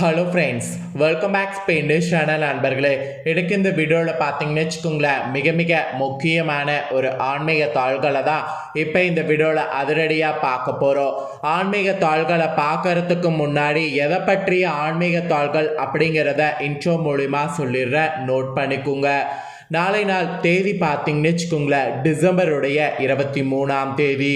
Hello friends welcome back Spain channel நண்பர்களே. எனக்கு இந்த வீடியோவில் பார்த்தீங்கன்னு வச்சுக்கோங்களேன் மிக மிக முக்கியமான ஒரு ஆன்மீக தாள்களை தான் இப்போ இந்த வீடியோவில் அதிரடியாக பார்க்க போகிறோம் ஆன்மீக தாள்களை பார்க்கறதுக்கு முன்னாடி எதை பற்றிய ஆன்மீக தாள்கள் அப்படிங்கிறத இன்ட்ரோ மூலிமா சொல்லிடுறேன். நோட் பண்ணிக்கோங்க. நாளை நாள் தேதி பார்த்தீங்கன்னு வச்சுக்கோங்களேன் டிசம்பருடைய இருபத்தி மூணாம் தேதி.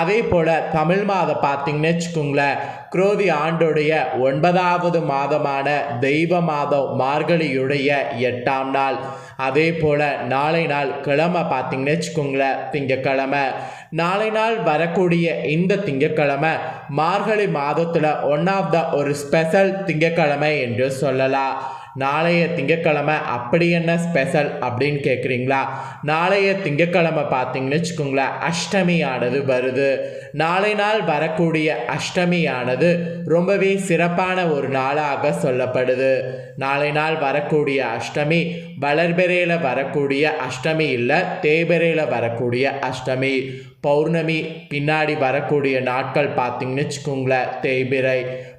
அதே போல் தமிழ் மாதம் பார்த்தீங்கன்னு வச்சுக்கோங்களேன் குரோதி ஆண்டுடைய ஒன்பதாவது மாதமான தெய்வ மாதம் மார்கழியுடைய எட்டாம் நாள். அதே போல் நாளை நாள் கிழமை பார்த்தீங்கன்னு வச்சுக்கோங்களேன் திங்கக்கிழமை. நாளை நாள் வரக்கூடிய இந்த திங்கக்கிழமை மார்கழி மாதத்தில் ஒன் ஆஃப் த ஒரு ஸ்பெஷல் திங்கக்கிழமை என்று சொல்லலாம். நாளைய திங்கக்கிழமை அப்படி என்ன ஸ்பெஷல் அப்படின்னு கேட்குறீங்களா நாளைய திங்கக்கிழமை பார்த்தீங்கன்னு வச்சுக்கோங்களேன் அஷ்டமியானது வருது. நாளை நாள் வரக்கூடிய அஷ்டமியானது ரொம்பவே சிறப்பான ஒரு நாளாக சொல்லப்படுது. நாளை நாள் வரக்கூடிய அஷ்டமி வளர்பெறையில் வரக்கூடிய அஷ்டமி இல்லை தேய்பெறையில் வரக்கூடிய அஷ்டமி. பௌர்ணமி பின்னாடி வரக்கூடிய நாட்கள் பார்த்தீங்கன்னு வச்சுக்கோங்களேன் தேய்பிரை.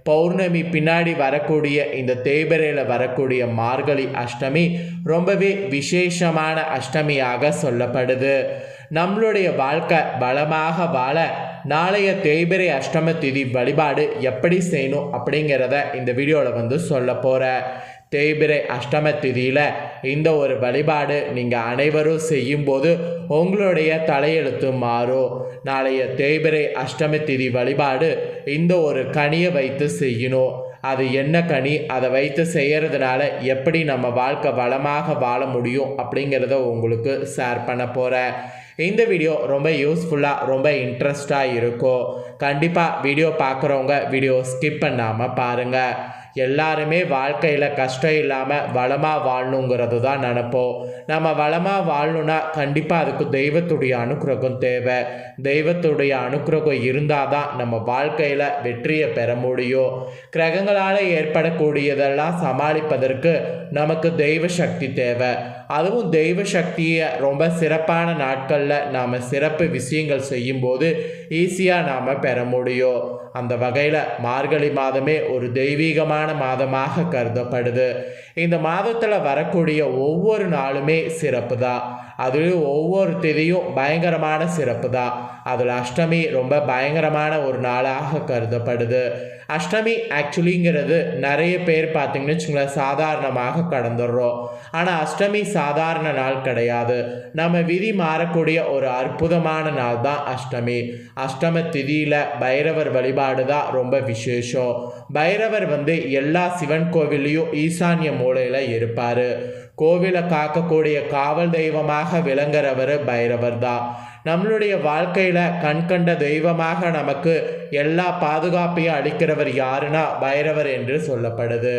பௌர்ணமி பின்னாடி வரக்கூடிய இந்த தேய்பிரையில் வரக்கூடிய மார்கழி அஷ்டமி ரொம்பவே விசேஷமான அஷ்டமியாக சொல்லப்படுது. நம்மளுடைய வாழ்க்கை பலமாக வாழ நாளைய தேய்பிறை அஷ்டம திதி வழிபாடு எப்படி செய்யணும் அப்படிங்கிறத இந்த வீடியோவில் வந்து சொல்ல போகிறேன் தேய்பிரை அஷ்டம திதியில் இந்த ஒரு வழிபாடு நீங்கள் அனைவரும் செய்யும்போது உங்களுடைய தலையெழுத்து மாறும். நாளைய தேய்பிரை அஷ்டமி திதி வழிபாடு இந்த ஒரு கனியை வைத்து செய்யணும். அது என்ன கனி? அதை வைத்து செய்கிறதுனால எப்படி நம்ம வாழ்க்கை வளமாக வாழ முடியும் அப்படிங்கிறத உங்களுக்கு ஷேர் பண்ண போகிறேன் இந்த வீடியோ ரொம்ப யூஸ்ஃபுல்லாக ரொம்ப இன்ட்ரெஸ்டாக இருக்கும். கண்டிப்பாக வீடியோ பார்க்குறவங்க வீடியோ ஸ்கிப் பண்ணாமல் பாருங்கள் எல்லாருமே வாழ்க்கையில் கஷ்டம் இல்லாமல் வளமாக வாழணுங்கிறது தான் நினப்போம். நம்ம வளமாக வாழணுன்னா கண்டிப்பாக அதுக்கு தெய்வத்துடைய அனுக்கிரகம் தேவை. தெய்வத்துடைய அனுக்கிரகம் இருந்தால் தான் நம்ம வாழ்க்கையில் வெற்றியை பெற முடியும். கிரகங்களால் ஏற்படக்கூடியதெல்லாம் சமாளிப்பதற்கு நமக்கு தெய்வ சக்தி தேவை. அதுவும் தெய்வ சக்தியை ரொம்ப சிறப்பான நாட்களில் நாம் சிறப்பு விஷயங்கள் செய்யும்போது ஈஸியாக நாம் பெற முடியும். அந்த வகையில் மார்கழி மாதமே ஒரு தெய்வீகமான மாதமாக கருதப்படுது. இந்த மாதத்தில் வரக்கூடிய ஒவ்வொரு நாளுமே சிறப்பு தான் அதுலேயும் ஒவ்வொரு திதியும் பயங்கரமான சிறப்பு தான். அதில் அஷ்டமி ரொம்ப பயங்கரமான ஒரு நாளாக கருதப்படுது. அஷ்டமி ஆக்சுவலிங்கிறது நிறைய பேர் பார்த்தீங்கன்னு வச்சுங்களேன் சாதாரணமாக கடந்துடுறோம். ஆனால் அஷ்டமி சாதாரண நாள் கிடையாது. நம்ம விதி மாறக்கூடிய ஒரு அற்புதமான நாள் தான் அஷ்டமி. அஷ்டம திதியில் பைரவர் வழிபாடு தான் ரொம்ப விசேஷம். பைரவர் வந்து எல்லா சிவன் கோவில்லையும் ஈசான்ய மூலையில் இருப்பார். கோவிலை காக்கக்கூடிய காவல் தெய்வமாக விளங்குறவர் பைரவர் தான் நம்மளுடைய வாழ்க்கையில் கண்கண்ட தெய்வமாக நமக்கு எல்லா பாதுகாப்பையும் அளிக்கிறவர் யாருன்னா பைரவர் என்று சொல்லப்படுது.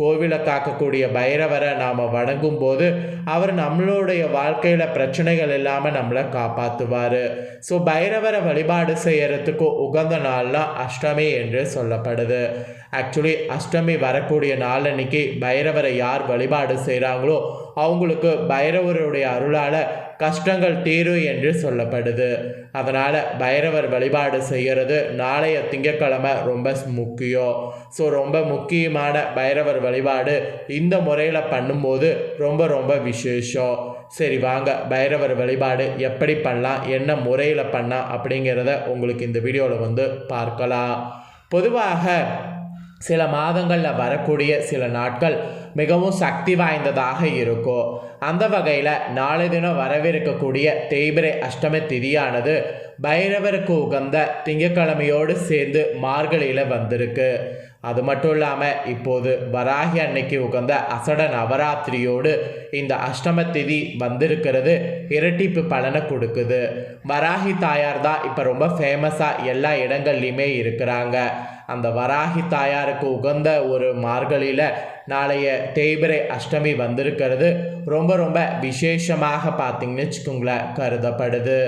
கோவிலை காக்கக்கூடிய பைரவரை நாம் வணங்கும் போது அவர் நம்மளுடைய வாழ்க்கையில் பிரச்சனைகள் இல்லாமல் நம்மளை காப்பாற்றுவார் ஸோ பைரவரை வழிபாடு செய்யறதுக்கு உகந்த நாள்னா அஷ்டமி என்று சொல்லப்படுது. ஆக்சுவலி அஷ்டமி வரக்கூடிய நாள் அன்னைக்கு பைரவரை யார் வழிபாடு செய்கிறாங்களோ அவங்களுக்கு பைரவருடைய அருளால் கஷ்டங்கள் தீரும் என்று சொல்லப்படுது. அதனால் பைரவர் வழிபாடு செய்கிறது நாளைய திங்கக்கிழமை ரொம்ப முக்கியம். ஸோ ரொம்ப முக்கியமான பைரவர் வழிபாடு இந்த முறையில் பண்ணும்போது ரொம்ப ரொம்ப விசேஷம். சரி வாங்க பைரவர் வழிபாடு எப்படி பண்ணலாம் என்ன முறையில் பண்ணலாம் அப்படிங்கிறத உங்களுக்கு இந்த வீடியோவில் வந்து பார்க்கலாம். பொதுவாக சில மாதங்களில் வரக்கூடிய சில நாட்கள் மிகவும் சக்தி வாய்ந்ததாக இருக்கும். அந்த வகையில் நாளை தினம் வரவிருக்கக்கூடிய தேய்பிரை அஷ்டமி திதியானது பைரவருக்கு உகந்த திங்கக்கிழமையோடு சேர்ந்து மார்கழியில் வந்திருக்கு. அது மட்டும் இல்லாமல் இப்போது வராகி அன்னைக்கு உகந்த அசட நவராத்திரியோடு இந்த அஷ்டம திதி வந்திருக்கிறது. இரட்டிப்பு பலனை கொடுக்குது. வராகி தாயார் தான் இப்போ ரொம்ப ஃபேமஸாக எல்லா இடங்கள்லையுமே இருக்கிறாங்க. அந்த வராகி தாயாருக்கு உகந்த ஒரு மார்கழியில் நாளைய தேய்பிரை அஷ்டமி வந்திருக்கிறது. ரொம்ப ரொம்ப விசேஷமாக பார்த்தீங்கன்னு வச்சுக்கோங்களேன் கருதப்படுது.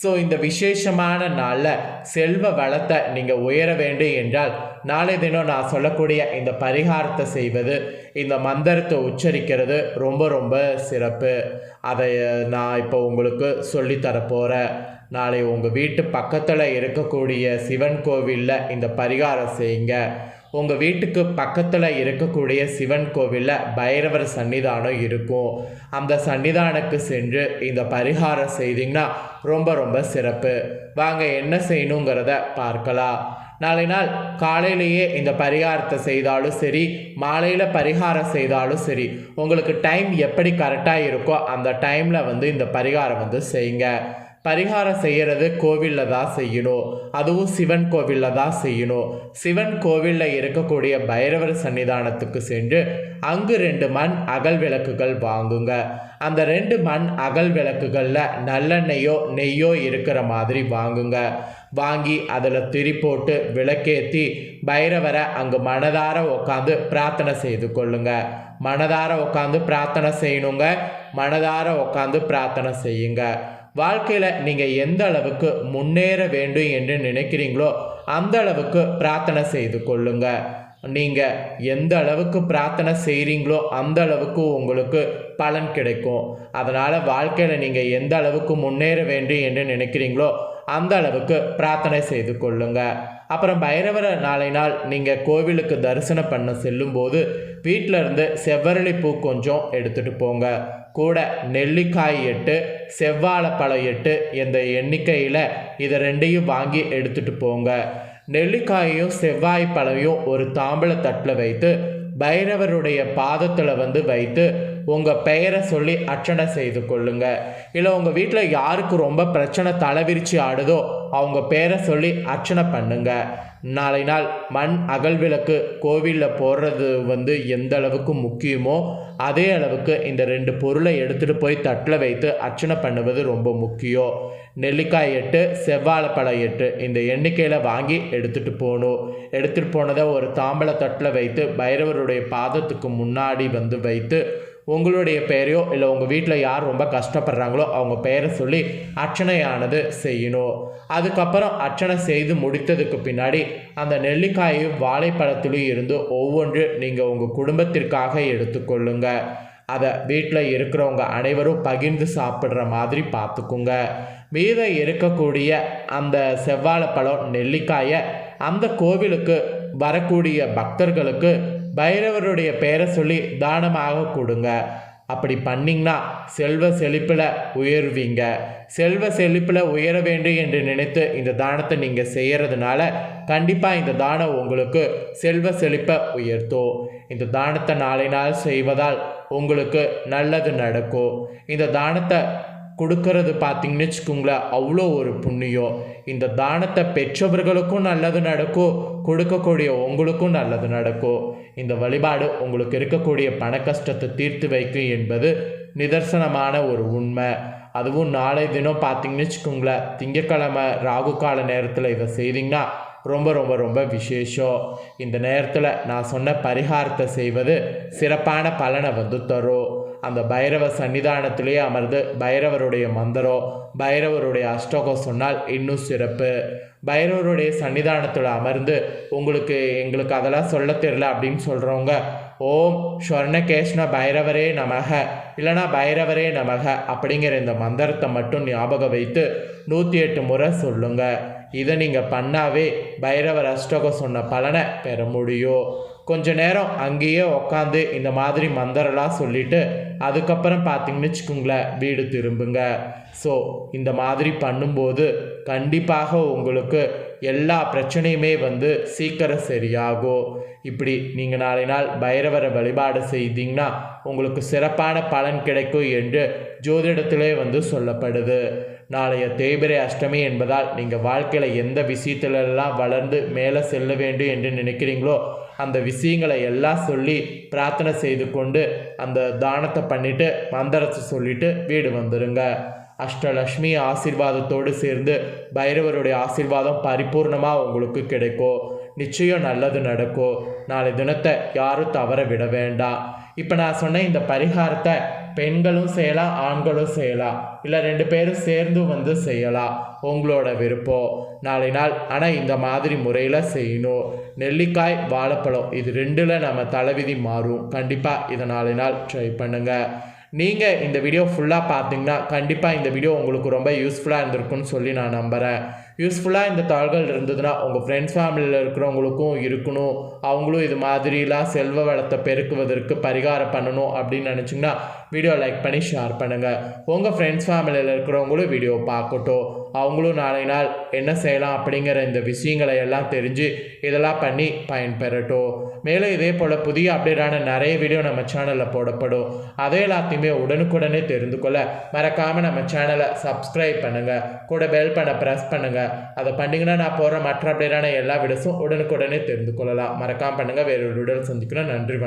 ஸோ இந்த விசேஷமான நாளில் செல்வ வளத்தை நீங்கள் உயர வேண்டும் என்றால் நாளை தினம் நான் சொல்லக்கூடிய இந்த பரிகாரத்தை செய்வது இந்த மந்திரத்தை உச்சரிக்கிறது ரொம்ப ரொம்ப சிறப்பு. அதை நான் இப்போ உங்களுக்கு சொல்லித்தரப்போகிறேன் நாளை உங்கள் வீட்டு பக்கத்தில் இருக்கக்கூடிய சிவன் கோவிலில் இந்த பரிகாரம் செய்யுங்க. உங்கள் வீட்டுக்கு பக்கத்தில் இருக்கக்கூடிய சிவன் கோவிலில் பைரவர் சன்னிதானம் இருக்கும். அந்த சன்னிதானத்துக்கு சென்று இந்த பரிகாரம் செய்தீங்கன்னா ரொம்ப ரொம்ப சிறப்பு. வாங்க என்ன செய்யணுங்கிறத பார்க்கலாம். நாளை நாள் காலையிலேயே இந்த பரிகாரத்தை செய்தாலும் சரி மாலையில் பரிகாரம் செய்தாலும் சரி உங்களுக்கு டைம் எப்படி கரெக்டாக இருக்கோ அந்த டைமில் வந்து இந்த பரிகாரம் வந்து செய்யுங்க. பரிகாரம் செய்கிறது கோவிலில் தான் செய்யணும். அதுவும் சிவன் கோவிலில் தான் செய்யணும். சிவன் கோவிலில் இருக்கக்கூடிய பைரவர் சன்னிதானத்துக்கு சென்று அங்கு ரெண்டு மண் அகல் விளக்குகள் வாங்குங்க. அந்த ரெண்டு மண் அகல் விளக்குகளில் நல்லெண்ணெயோ நெய்யோ இருக்கிற மாதிரி வாங்குங்க. வாங்கி அதில் திரி போட்டு விளக்கேற்றி பைரவரை அங்கே மனதார உட்காந்து பிரார்த்தனை செய்து கொள்ளுங்க. மனதார உட்காந்து பிரார்த்தனை செய்யணுங்க. மனதார உட்காந்து பிரார்த்தனை செய்யுங்க. வாழ்க்கையில் நீங்கள் எந்த அளவுக்கு முன்னேற வேண்டும் என்று நினைக்கிறீங்களோ அந்த அளவுக்கு பிரார்த்தனை செய்து கொள்ளுங்க. நீங்கள் எந்த அளவுக்கு பிரார்த்தனை செய்கிறீங்களோ அந்த அளவுக்கு உங்களுக்கு பலன் கிடைக்கும். அதனால் வாழ்க்கையில் நீங்கள் எந்த அளவுக்கு முன்னேற வேண்டும் என்று நினைக்கிறீங்களோ அந்த அளவுக்கு பிரார்த்தனை செய்து கொள்ளுங்கள் அப்புறம் பைரவரை நாளை நாள் நீங்கள் கோவிலுக்கு தரிசனம் பண்ண செல்லும்போது வீட்டில் இருந்து செவ்வரளி பூ கொஞ்சம் எடுத்துகிட்டு போங்க. கூட நெல்லிக்காய் எட்டு செவ்வாழைப்பழம் எட்டு இந்த எண்ணிக்கையில் இதை ரெண்டையும் வாங்கி எடுத்துகிட்டு போங்க. நெல்லிக்காயையும் செவ்வாய் பழமையும் ஒரு தாம்பழ தட்டில் வைத்து பைரவருடைய பாதத்தில் வந்து வைத்து உங்கள் பெயரை சொல்லி அர்ச்சனை செய்து கொள்ளுங்க. இல்லை உங்கள் வீட்டில் யாருக்கு ரொம்ப பிரச்சனை தலைவிரிச்சு ஆடுதோ அவங்க பேரை சொல்லி அர்ச்சனை பண்ணுங்க. நாளை நாள் மண் அகல் விளக்கு கோவிலில் போடுறது வந்து எந்த அளவுக்கு முக்கியமோ அதே அளவுக்கு இந்த ரெண்டு பொருளை எடுத்துகிட்டு போய் தட்டில் வைத்து அர்ச்சனை பண்ணுவது ரொம்ப முக்கியம் நெல்லிக்காய் எட்டு செவ்வாழைப்பழம் எட்டு இந்த எண்ணிக்கையில் வாங்கி எடுத்துகிட்டு போகணும். எடுத்துகிட்டு போனதை ஒரு தாம்பழ தட்டில் வைத்து பைரவருடைய பாதத்துக்கு முன்னாடி வந்து வைத்து உங்களுடைய பெயரையோ இல்லை உங்கள் வீட்டில் யார் ரொம்ப கஷ்டப்படுறாங்களோ அவங்க பெயரை சொல்லி அர்ச்சனையானது செய்யணும். அதுக்கப்புறம் அர்ச்சனை செய்து முடித்ததுக்கு பின்னாடி அந்த நெல்லிக்காயும் வாழைப்பழத்திலும் இருந்து ஒவ்வொன்று நீங்கள் உங்கள் குடும்பத்திற்காக எடுத்துக்கொள்ளுங்க. அதை வீட்டில் இருக்கிறவங்க அனைவரும் பகிர்ந்து சாப்பிட்ற மாதிரி பார்த்துக்குங்க. மீதம் இருக்கக்கூடிய அந்த செவ்வாழைப்பழம் நெல்லிக்காயை அந்த கோவிலுக்கு வரக்கூடிய பக்தர்களுக்கு பைரவருடைய பெயரை சொல்லி தானமாக கொடுங்க. அப்படி பண்ணிங்கன்னா செல்வ செழிப்பில் உயர்வீங்க. செல்வ செழிப்பில் உயர வேண்டும் என்று நினைத்து இந்த தானத்தை நீங்கள் செய்கிறதுனால கண்டிப்பாக இந்த தானம் உங்களுக்கு செல்வ செழிப்பை உயர்த்தும். இந்த தானத்தை நாளை நாள் செய்வதால் உங்களுக்கு நல்லது நடக்கும். இந்த தானத்தை கொடுக்கறது பார்த்தீங்கன்னு வச்சுக்கோங்களேன் அவ்வளோ ஒரு புண்ணியம். இந்த தானத்தை பெற்றவர்களுக்கும் நல்லது நடக்கும் கொடுக்கக்கூடிய உங்களுக்கும் நல்லது நடக்கும். இந்த வழிபாடு உங்களுக்கு இருக்கக்கூடிய பண கஷ்டத்தை தீர்த்து வைக்கும் என்பது நிதர்சனமான ஒரு உண்மை. அதுவும் நாளை தினம் பார்த்தீங்கன்னு வச்சுக்கோங்களேன் திங்கக்கிழமை ராகு கால நேரத்தில் இதை செய்தீங்கன்னா ரொம்ப ரொம்ப ரொம்ப விசேஷம். இந்த நேரத்தில் நான் சொன்ன பரிகாரத்தை செய்வது சிறப்பான பலனை வந்து தரும். அந்த பைரவ சன்னிதானத்திலேயே அமர்ந்து பைரவருடைய மந்திரம் பைரவருடைய அஷ்டோகம் சொன்னால் இன்னும் சிறப்பு. பைரவருடைய சன்னிதானத்தில் அமர்ந்து உங்களுக்கு எங்களுக்கு அதெல்லாம் சொல்ல தெரியல அப்படின்னு சொல்கிறவங்க ஓம் ஸ்வர்ணகேஷ்ண பைரவரே நமக இல்லைனா பைரவரே நமக அப்படிங்கிற இந்த மந்திரத்தை மட்டும் ஞாபகம் வைத்து நூற்றி எட்டு முறை சொல்லுங்கள் இதை நீங்கள் பண்ணாவே பைரவர் அஷ்டகம் சொன்ன பலனை பெற முடியும். கொஞ்ச நேரம் அங்கேயே உக்காந்து இந்த மாதிரி மந்திரம்லாம் சொல்லிவிட்டு அதுக்கப்புறம் பார்த்தீங்கன்னு வச்சுக்கோங்களேன் வீடு திரும்புங்க. ஸோ இந்த மாதிரி பண்ணும்போது கண்டிப்பாக உங்களுக்கு எல்லா பிரச்சனையுமே வந்து சீக்கிரம் சரியாகும். இப்படி நீங்கள் நாளை நாள் பைரவரை வழிபாடு செய்தீங்கன்னா உங்களுக்கு சிறப்பான பலன் கிடைக்கும் என்று ஜோதிடத்திலே வந்து சொல்லப்படுது. நாளைய தேய்பிரை அஷ்டமி என்பதால் நீங்கள் வாழ்க்கையில் எந்த விஷயத்திலெல்லாம் வளர்ந்து மேலே செல்ல வேண்டும் என்று நினைக்கிறீங்களோ அந்த விஷயங்களை எல்லாம் சொல்லி பிரார்த்தனை செய்து கொண்டு அந்த தானத்தை பண்ணிவிட்டு மந்திரத்தை சொல்லிவிட்டு வீடு வந்துடுங்க அஷ்டலக்ஷ்மி ஆசீர்வாதத்தோடு சேர்ந்து பைரவருடைய ஆசீர்வாதம் பரிபூர்ணமாக உங்களுக்கு கிடைக்கும். நிச்சயம் நல்லது நடக்கும். நாளை தினத்தை யாரும் தவற விட வேண்டாம். இப்போ நான் சொன்ன இந்த பரிகாரத்தை பெண்களும் செய்யலாம் ஆண்களும் செய்யலாம் இல்லை ரெண்டு பேரும் சேர்ந்து வந்து செய்யலாம் உங்களோட விருப்பம் நாளை நாள் ஆனால் இந்த மாதிரி முறையில் செய்யணும். நெல்லிக்காய் வாழைப்பழம் இது ரெண்டில் நம்ம தலைவிதி மாறும். கண்டிப்பாக இதை நாளை நாள் ட்ரை பண்ணுங்கள் நீங்கள் இந்த வீடியோ ஃபுல்லாக பார்த்தீங்கன்னா கண்டிப்பாக இந்த வீடியோ உங்களுக்கு ரொம்ப யூஸ்ஃபுல்லாக இருந்திருக்குன்னு சொல்லி நான் நம்புகிறேன் யூஸ்ஃபுல்லாக இந்த தாள்கள் இருந்ததுன்னா உங்கள் ஃப்ரெண்ட்ஸ் ஃபேமிலியில் இருக்கிறவங்களுக்கும் இருக்கணும். அவங்களும் இது மாதிரிலாம் செல்வ வளத்தை பெருக்குவதற்கு பரிகாரம் பண்ணணும் அப்படின்னு நினச்சிங்கன்னா வீடியோ லைக் பண்ணி ஷேர் பண்ணுங்கள் உங்கள் ஃப்ரெண்ட்ஸ் ஃபேமிலியில் இருக்கிறவங்களும் வீடியோ பார்க்கட்டும். அவங்களும் நாளை நாள் என்ன செய்யலாம் அப்படிங்கிற இந்த விஷயங்களை எல்லாம் தெரிஞ்சு இதெல்லாம் பண்ணி பயன்பெறட்டும். மேலும் இதே போல் புதிய அப்டேட்டான நிறைய வீடியோ நம்ம சேனலில் போடப்படும். அதை எல்லாத்தையுமே உடனுக்குடனே தெரிந்து கொள்ள மறக்காமல் நம்ம சேனலை சப்ஸ்கிரைப் பண்ணுங்கள் கூட பெல் பண்ண ப்ரெஸ் பண்ணுங்கள் அதை பண்ணிங்கன்னா நான் போடுற மற்ற அப்டேட்டான எல்லா வீடியோஸும் உடனுக்குடனே தெரிந்து கொள்ளலாம். மறக்காமல் பண்ணுங்கள் வேறு ஒரு உடல் சந்திக்கிறோம். நன்றி வணக்கம்.